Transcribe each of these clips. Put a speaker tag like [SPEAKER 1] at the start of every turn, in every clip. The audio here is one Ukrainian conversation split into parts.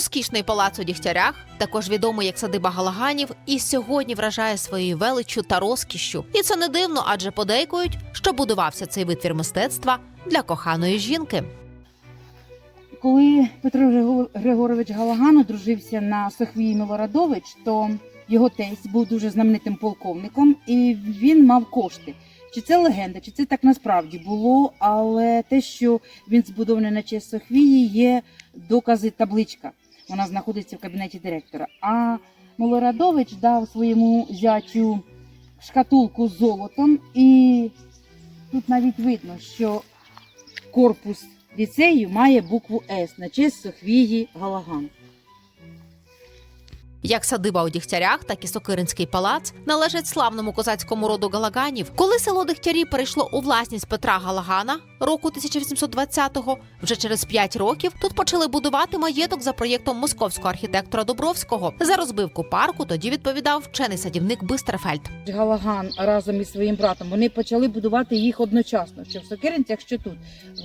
[SPEAKER 1] Розкішний палац у Дігтярях, також відомий як садиба Галаганів, і сьогодні вражає своєю величчю та розкішшю. І це не дивно, адже подейкують, що будувався цей витвір мистецтва для коханої жінки.
[SPEAKER 2] Коли Петро Григо- Григорович Галаган одружився на Софії Милорадович, то його тесть був дуже знаменитим полковником, і він мав кошти. Чи це легенда, чи це так насправді було, але те, що він збудований на честь Софії, є докази табличка. Вона знаходиться в кабінеті директора. А Милорадович дав своєму зятю шкатулку з золотом, і тут навіть видно, що корпус ліцею має букву С на честь Софії Галаган.
[SPEAKER 1] Як садиба у Дігтярях, так і Сокиринський палац належать славному козацькому роду Галаганів. Коли село Дігтярі перейшло у власність Петра Галагана року 1820-го, вже через п'ять років тут почали будувати маєток за проєктом московського архітектора Дубровського. За розбивку парку тоді відповідав вчений садівник Бистерфельд.
[SPEAKER 2] Галаган разом із своїм братом вони почали будувати їх одночасно, що в Сокиринцях, що тут.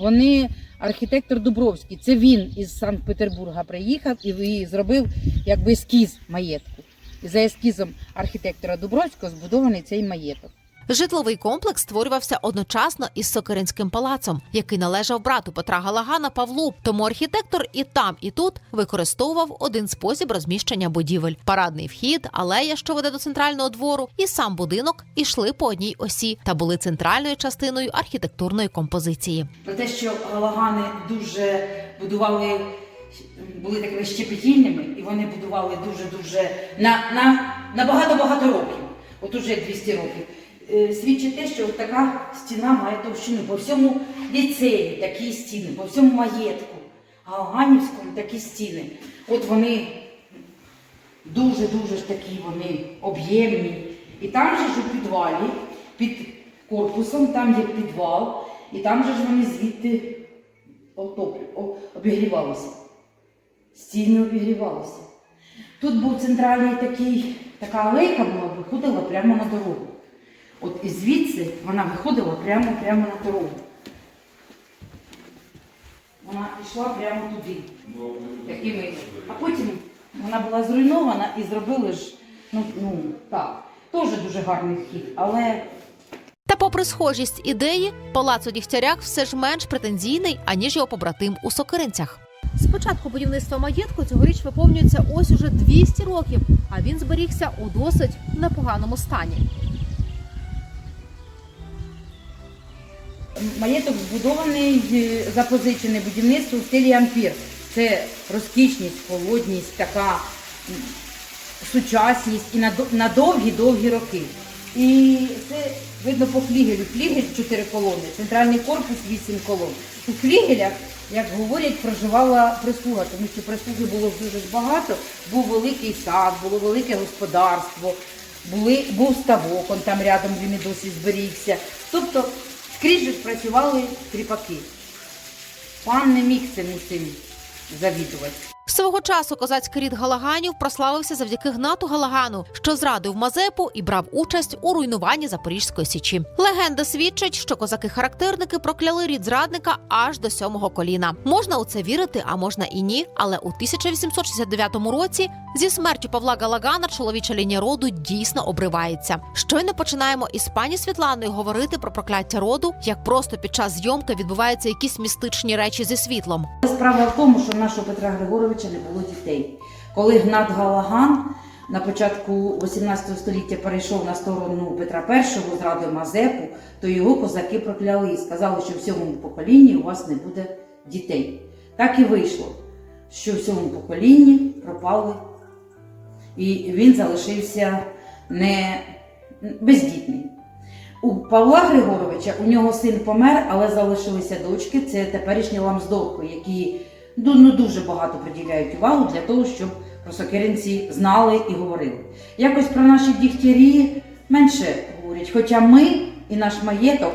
[SPEAKER 2] Вони архітектор Дубровський. Це він із Санкт-Петербурга приїхав і зробив якби ескіз маєтку. І за ескізом архітектора Дубровського збудований цей маєток.
[SPEAKER 1] Житловий комплекс створювався одночасно із Сокиринським палацом, який належав брату Петра Галагана Павлу. Тому архітектор і там, і тут використовував один спосіб розміщення будівель: парадний вхід, алея, що веде до центрального двору, і сам будинок ішли по одній осі та були центральною частиною архітектурної композиції.
[SPEAKER 2] Про те, що Галагани дуже будували, були такими щепетільними, і вони будували дуже-дуже на, на, на багато-багато років, от уже 200 років. Е, Свідчить те, що така стіна має товщину. По всьому ліцеї такі стіни, по всьому маєтку, а Галаганівському такі стіни. От вони дуже-дуже ж такі вони об'ємні. І там же ж у підвалі, під корпусом, там є підвал, і там же ж вони звідти обігрівалися. Стіни обігрівалися. Тут був центральний такий, така алейка була, виходила прямо на дорогу. От і звідси вона виходила прямо прямо на дорогу. Вона йшла прямо туди. Такими. А потім вона була зруйнована і зробили ж, ну, ну так, теж дуже гарний вхід, але
[SPEAKER 1] Та, попри схожість ідеї, палац у Дігтярях все ж менш претензійний, аніж його побратим у Сокиринцях. З початку будівництва маєтку цьогоріч виповнюється ось уже 200 років, а він зберігся у досить непоганому стані.
[SPEAKER 2] Маєток збудований, е, запозичений будівництво в стилі ампір. Це розкішність, холодність, така сучасність і на, довгі-довгі роки. І це видно по флігелю. Флігель 4 колони, центральний корпус 8 колон. У флігелях, як говорять, проживала прислуга, тому що прислуги було дуже багато. Був великий сад, було велике господарство, були, був ставок, он там рядом він і досі зберігся. Тобто скрізь же працювали кріпаки. Пан не міг цим усім завідувати.
[SPEAKER 1] Свого часу козацький рід Галаганів прославився завдяки Гнату Галагану, що зрадив Мазепу і брав участь у руйнуванні Запорізької січі. Легенда свідчить, що козаки-характерники прокляли рід зрадника аж до сьомого коліна. Можна у це вірити, а можна і ні. Але у 1869 році зі смертю Павла Галагана чоловіча лінія роду дійсно обривається. Щойно починаємо із пані Світланою говорити про прокляття роду, як просто під час зйомки відбуваються якісь містичні речі зі світлом.
[SPEAKER 2] Справа в тому, що нашого Петра Григоровича не було дітей. Коли Гнат Галаган на початку 18 століття перейшов на сторону Петра І, зрадив Мазепу, то його козаки прокляли і сказали, що в сьомому поколінні у вас не буде дітей. Так і вийшло, що в сьомому поколінні пропали, і він залишився не бездітний. У Павла Григоровича у нього син помер, але залишилися дочки. Це теперішні ламздовки, які ну, дуже багато приділяють увагу для того, щоб про сокиринці знали і говорили. Якось про наші дігтярі менше говорять. Хоча ми і наш маєток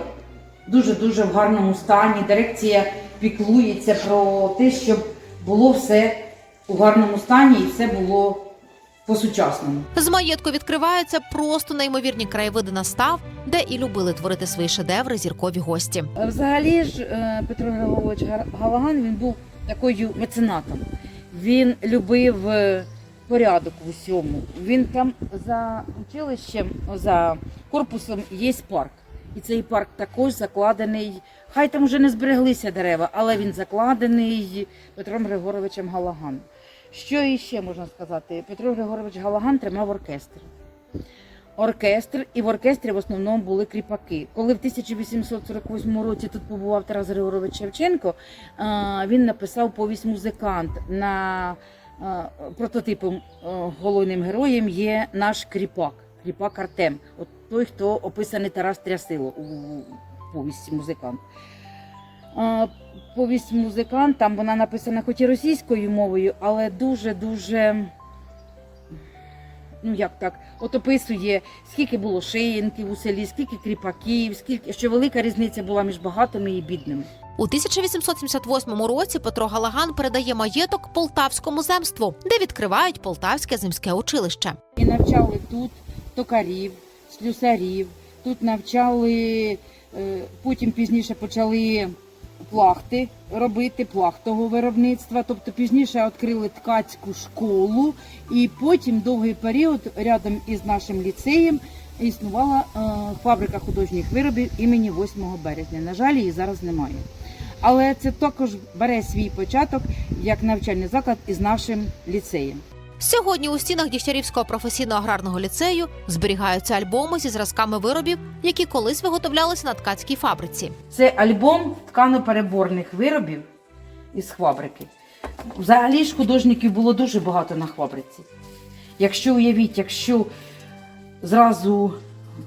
[SPEAKER 2] дуже-дуже в гарному стані. Дирекція піклується про те, щоб було все у гарному стані і все було по-сучасному.
[SPEAKER 1] З маєтку відкриваються просто неймовірні краєвиди настав, де і любили творити свої шедеври зіркові гості.
[SPEAKER 2] Взагалі ж е, Петро Григорович Галаган він був такою меценатом. Він любив е, порядок в усьому. Він там за училищем, за корпусом є парк. І цей парк також закладений. Хай там вже не збереглися дерева, але він закладений Петром Григоровичем Галаганом. Що іще можна сказати? Петро Григорович Галаган тримав оркестр. Оркестр, і в оркестрі в основному були кріпаки. Коли в 1848 році тут побував Тарас Григорович Шевченко, він написав повість музикант на прототипом а, головним героєм є наш кріпак, кріпак Артем. От той, хто описаний Тарас Трясило у повісті музикант. Повість музикант, там вона написана хоч і російською мовою, але дуже-дуже. Ну як так, от описує, скільки було шиєнків у селі, скільки кріпаків, скільки що велика різниця була між багатими і бідними.
[SPEAKER 1] У 1878 році Петро Галаган передає маєток Полтавському земству, де відкривають Полтавське земське училище.
[SPEAKER 2] І навчали тут токарів, слюсарів, тут навчали, е, потім пізніше почали плахти робити, плахтового виробництва. Тобто пізніше відкрили ткацьку школу, і потім довгий період рядом із нашим ліцеєм існувала е, фабрика художніх виробів імені 8 березня. На жаль, її зараз немає. Але це також бере свій початок як навчальний заклад із нашим ліцеєм.
[SPEAKER 1] Сьогодні у стінах Дігтярівського професійно-аграрного ліцею зберігаються альбоми зі зразками виробів, які колись виготовлялися на ткацькій фабриці.
[SPEAKER 2] Це альбом тканопереборних виробів із фабрики. Взагалі ж художників було дуже багато на фабриці. Якщо уявіть, якщо зразу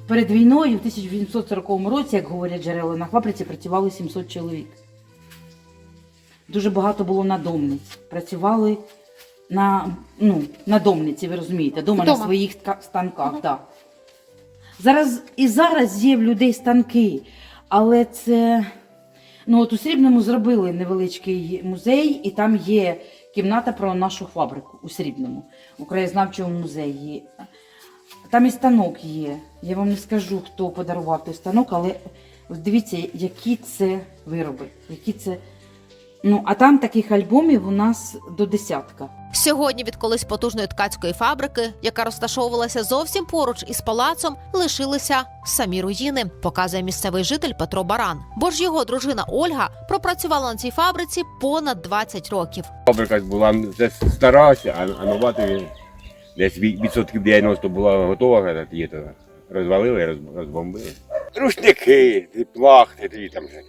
[SPEAKER 2] перед війною, в 1840 році, як говорять джерела, на фабриці працювали 700 чоловік. Дуже багато було надомниць. Працювали на, ну, на домниці, ви розумієте, дома на своїх станках. Да. Зараз і зараз є в людей станки, але це. Ну, от у Срібному зробили невеличкий музей, і там є кімната про нашу фабрику у Срібному, у краєзнавчому музеї. Там і станок є. Я вам не скажу, хто подарував той станок, але дивіться, які це вироби, які це. Ну, а там таких альбомів у нас до десятка.
[SPEAKER 1] Сьогодні від колись потужної ткацької фабрики, яка розташовувалася зовсім поруч із палацом, лишилися самі руїни, показує місцевий житель Петро Баран. Бо ж його дружина Ольга пропрацювала на цій фабриці понад 20 років.
[SPEAKER 3] Фабрика була це стара, ще, а, нова десь від- відсотків 90 була готова, її розвалили, розбомбили. Рушники, плахти, там же,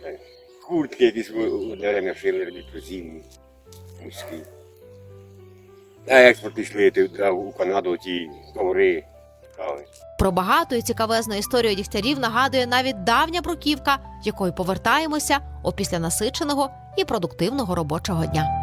[SPEAKER 3] куртки якісь дерев'яні шили, ретрозимні, мужські. На експорт йшли у Канаду ті коври.
[SPEAKER 1] Про багату і цікавезну історію дігтярів нагадує навіть давня бруківка, якою повертаємося опісля насиченого і продуктивного робочого дня.